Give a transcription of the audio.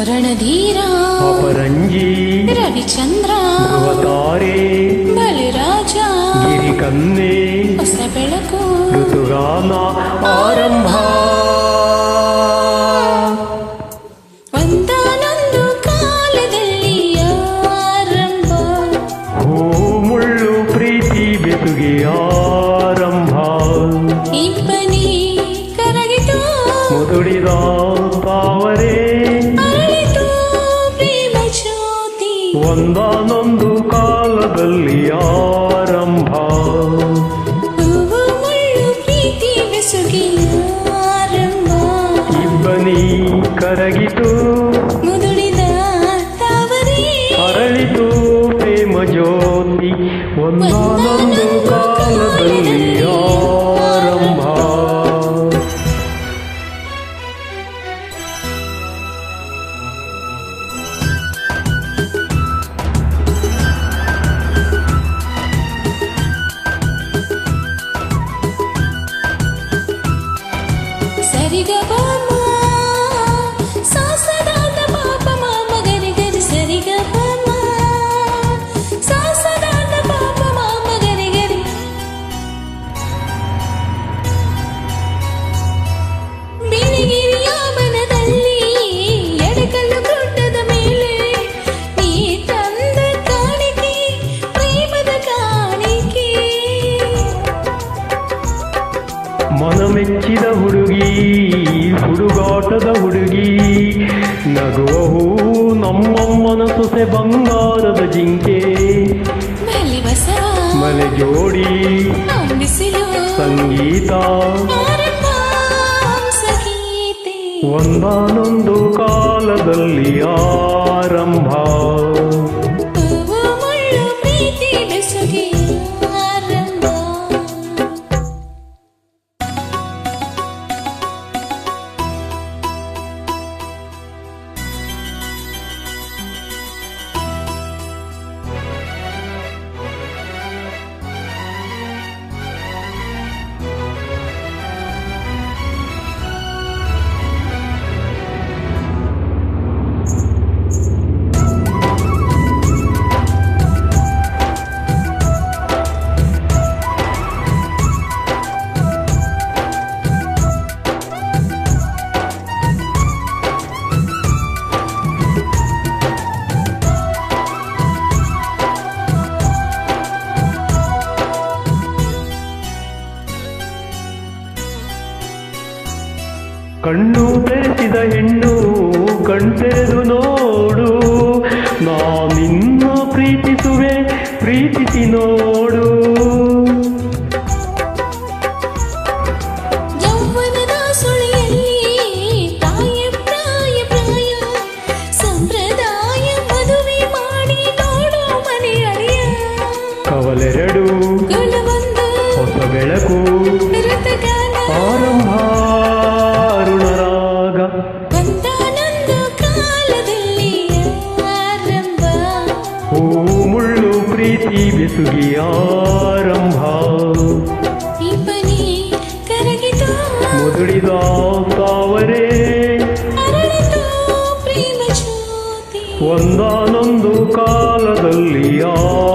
रणधीरा अपरञ्जी रविचन्द्रा भुवतारे बलिराजा गिरिकन्ने होसबेळको ऋतुगान आरम्भ ಒಂದಾನೊಂದು ಕಾಲದಲ್ಲಿ ಆರಂಭ. ಇಬ್ಬನಿ ಕರಗಿತು. ಅರಳಿತು ಪ್ರೇಮ ಜ್ಯೋತಿ. ಒಂದಾನೊಂದು ಕಾಲದಲ್ಲಿ ಸೊಸೆ ಬಂಗಾರದ ಜಿಂಕೆ. ಮನೆ ಜೋಡಿ ಸಂಗೀತೆ. ಒಂದಾನೊಂದು ಕಾಲದಲ್ಲಿ ಆರಂಭ. ಕಣ್ಣು ಬೆರೆಸಿದ ಹೆಣ್ಣು ಕಣ್ತೆರೆದು ನೋಡು. ನಾ ನಿನ್ನ ಪ್ರೀತಿಸುವೆ ಪ್ರೀತಿಸಿ ನೋಡು. ಕವಲೆರಡು ಹೊಸ ಬೆಳಕು ಆರಂಭ. ಪ್ರೀತಿ ಬೆಸುಗಿ ಆರಂಭ ಇಬ್ಬನಿ ಕರಗಿತು ಮುದುಡಿದ ತಾವರೇ ಅರಳಿತು ಪ್ರೇಮ ಜ್ಯೋತಿ ಒಂದಾನೊಂದು ಕಾಲದಲ್ಲಿ ಆರಂಭ